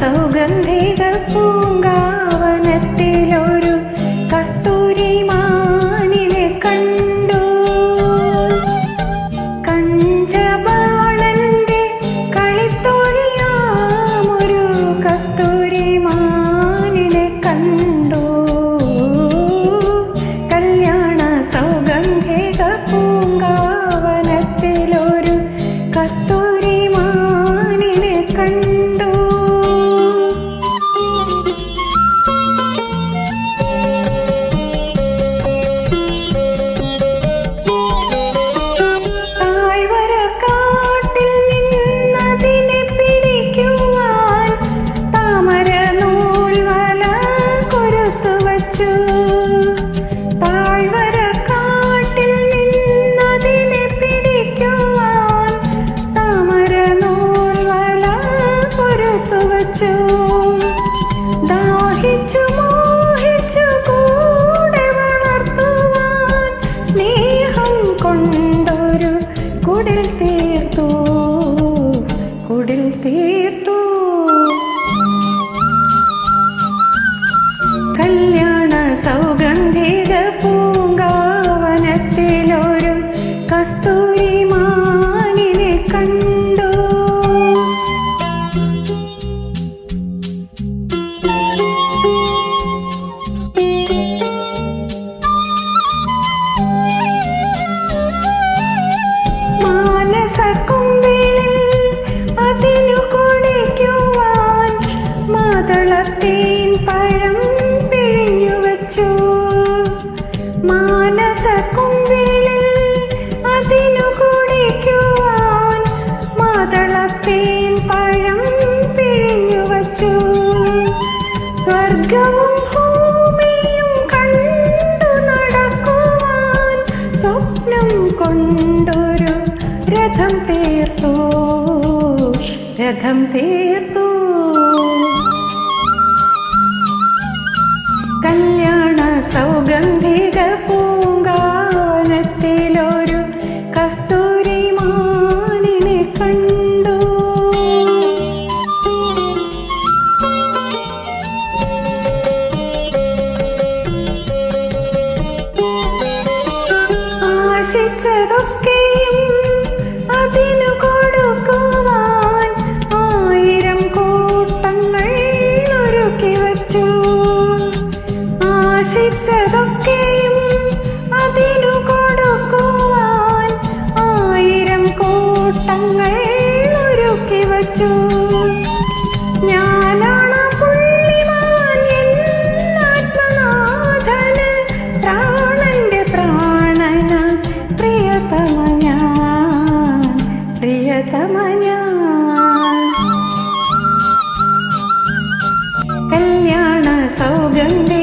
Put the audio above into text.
സൗഗന്ധിക പൂങ്കാവനത്തിലൊരു വച്ചു. ദാഹിച്ചു മോഹിച്ചു കൂടെ വളർത്തുവാൻ സ്നേഹം കൊണ്ടൊരു കുടിൽ തീർത്തു. രഥം തീർത്തു. കല്യാണ സൗഗന്ധിക 새롭게 കല്യാണ സൗഗന്ധി